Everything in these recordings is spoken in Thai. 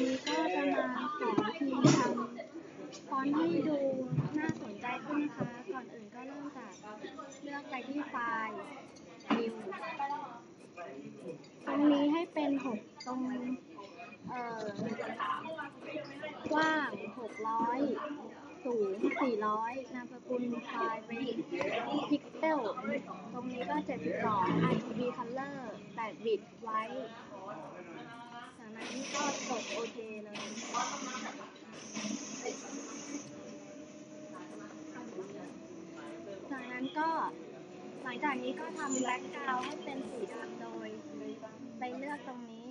นี้ก็จะมาสอนวิธีทำฟอนต์ให้ดูน่าสนใจขึ้นนะคะก่อนอื่นก็เริ่มจากเลือกไปที่ไฟล์ New ตรงนี้ให้เป็นหกตรงเอ่อกว้าง600สูง400นามสกุลไฟล์เป็นพิกเซลตรงนี้ก็72 RGB color 8บิตไว้ นั้นก็กดโอเคเลยจากนั้นก็หลังจากนี้ก็ทำแบ็กกราวให้เป็นสีดำโดยไปเลือกตรงนี้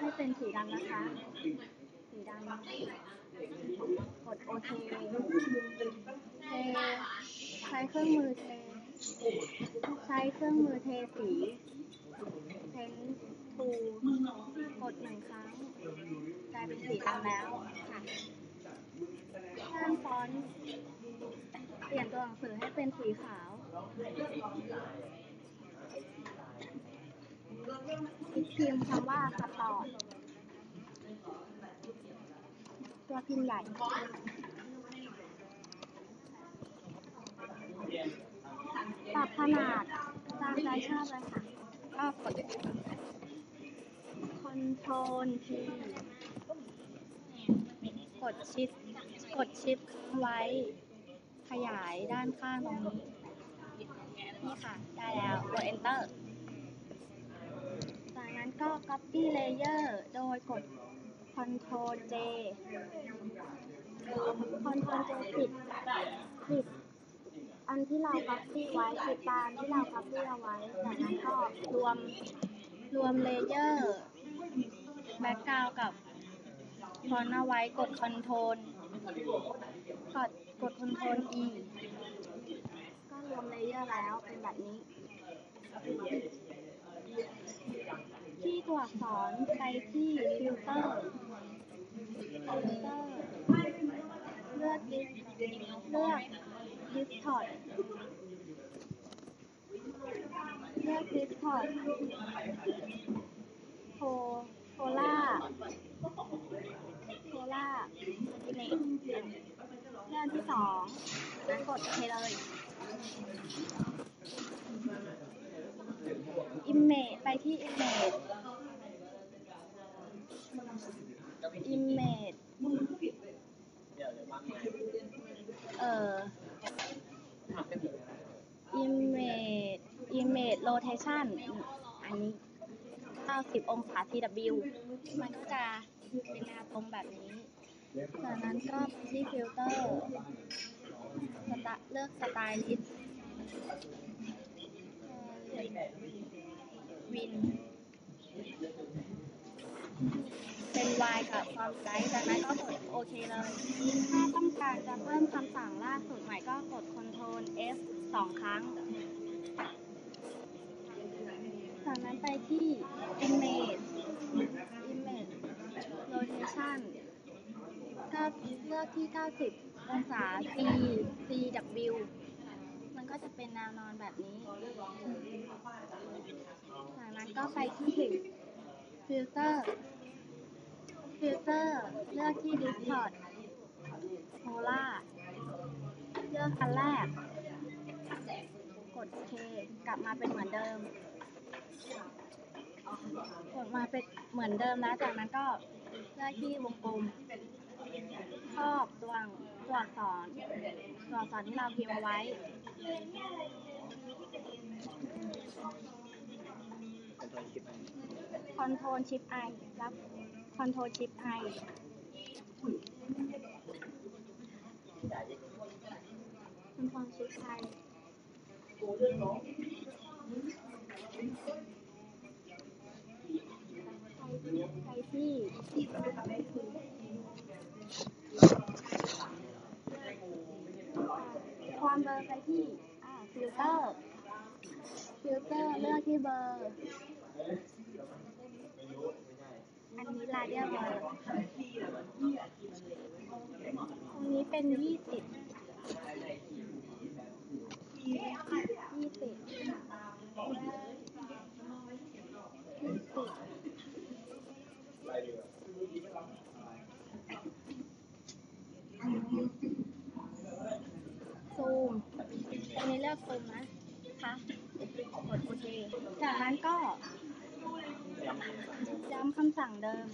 ให้เป็นสีดำนะคะ สีดำกดโอเคเทใช้เครื่องมือเทใช้เครื่องมือเทสีเพ้นทูกดหนึ่งครั้ง กลายเป็นสีดำแล้วค่ะข้างฟอนต์เปลี่ยนตัวหนังสือให้เป็นสีขาว พิมพ์คำว่าสปอร์ตตัวพิมพ์ใหญ่ปรับขนาดตามใจชอบเลยค่ะ ก็กด Ctrl T กดชิปกดชิปค้างไว้ ขยายด้านข้างตรงนี้ นี่ค่ะ ได้แล้วกด Enter จากนั้นก็ Copy Layer โดยกด Ctrl J Ctrl J ปิดปิดอันที่เรา Copy ไว้ปิดตามที่เรา Copy เอาไว้ จากนั้นก็รวมรวมเลเยอร์แบ็กกราวกับ ฟอนเอาไว้กด Ctrl กดกด Ctrl E ก็รวมเลเยอร์แล้วเป็นแบบนี้ ที่ตัวอักษรไปที่ฟิลเตอร์ฟิลเตอร์เลือกดิสเลือกดิสทอดเลือกดิสทอดโคโคล่าโคล่าอิเมจเลือกที่ สองแล้วกดโอเคเลย image ไปที่ image image เอ่อ image image rotation อันนี้ 90 องศา TW มันก็จะเป็นแนวตรงแบบนี้ จากนั้นก็ไปที่ฟิลเตอร์สตเลือกสไตลิสต์วิน เป็น Y กับความไซส์จากนั้นก็กดโอเคเลย ถ้าต้องการจะเพิ่มคำสั่งล่าสุดใหม่ก็กด Ctrl F สองครั้ง จากนั้นไปที่ Image Image Rotation ก็เลือกที่ 90 องศา C CW มันก็จะเป็นแนวนอนแบบนี้ จากนั้นก็ไปที่ฟิลเตอร์ฟิลเตอร์เลือกที่ Discord Polar เลือกอันแรก กดเคกลับมาเป็นเหมือนเดิม กดมาเป็นเหมือนเดิมแล้ว จากนั้นก็เลือกที่วงกลม รอบตัวตัวสอักษรตัวสอักษรที่เราพิมพ์เอาไว้คอนโทรลชิปไอรับคอนโทรลชิปไอคอนโทรชิปไอไป ความเบอร์ไปที่อ่าฟิลเตอร์ฟิลเตอร์เลือกที่เบอร์ อันนี้ลายเดียเบอร์ตรงนี้เป็นยี่สิบยี่สิบ ซูมตรงนี้เลือกซูมนะคะกดโอเค จากนั้นก็ย้ำคำสั่งเดิม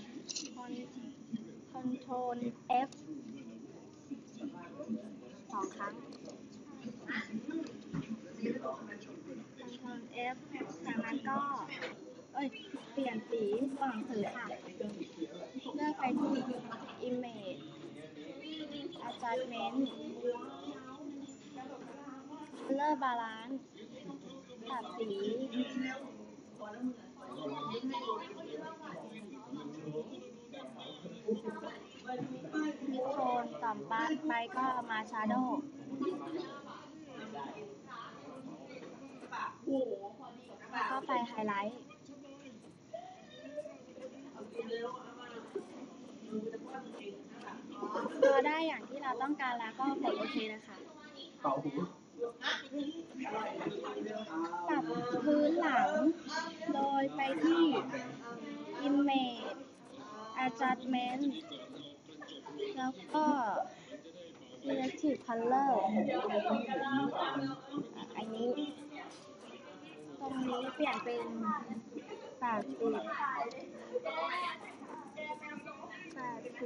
Ctrl F สองครั้ง Ctrl F จากนั้นก็ เอ้ย เปลี่ยนสีตัวหนังสือค่ะ เลือกไปที่ Image Adjustment Color Balance ปรับสี มิดโทนต่อไปไปก็มาชาโดว์แล้วก็ไปไฮไลท์พอได้อย่างที่เราต้องการแล้วก็กดโอเคนะคะ เป่าหู ปรับพื้นหลัง โดยไป ที่ Image Adjustment แล้วก็ Selective Color อันนี้ ตรงนี้เปลี่ยนเป็นแปดสิบแปดสิบอะ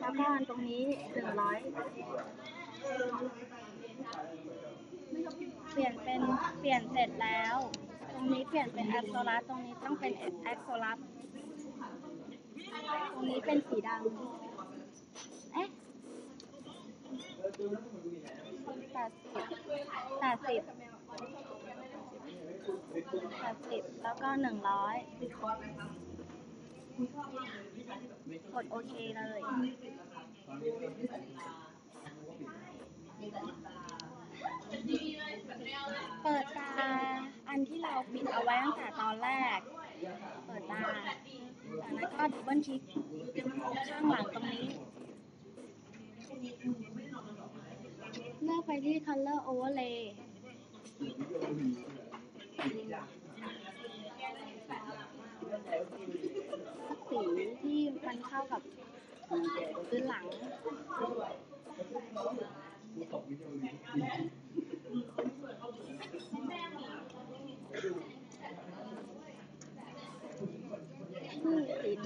แล้วก็ตรงนี้หนึ่งร้อย เปลี่ยนเป็นเปลี่ยนเสร็จแล้ว ตรงนี้เปลี่ยนเป็นแอปโซลัสตรงนี้ต้องเป็นแอปโซลัสตรงนี้เป็นสีดำเอ๊ะแปดสิบแปดสิบแปดสิบแล้วก็หนึ่งร้อยกดโอเคเลย เปิดตาอันที่เราปิดเอาไว้ ตั้งแต่ตอนแรก เปิดตาจากนั้นก็ดับเบิลคลิกข้างหลังตรงนี้ เลือกไปที่ color overlay สีที่มันเข้ากับพื้นหลัง ที่สิน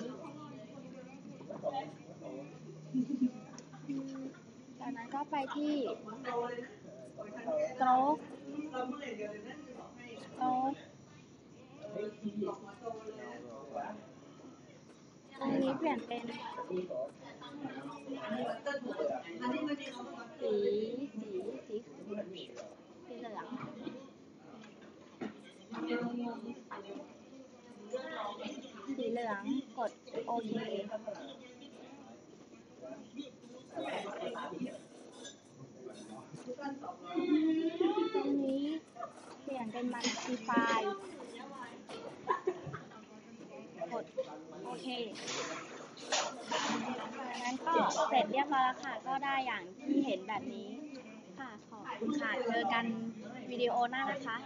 จากนั้นก็ไป ที่โต๊ะโต๊ะตรงนี้เปลี่ยนเป็นสีสีสีสีเหลืองสีเหลืองกดโอเคตรงนี้ เป็นมันซีไฟกดโอเคงั้นก็เสร็จเรียบร้อยแล้วค่ะ ก็ได้อย่างที่เห็นแบบนี้ ค่ะ ขอบคุณค่ะ เจอกันวิดีโอหน้านะคะ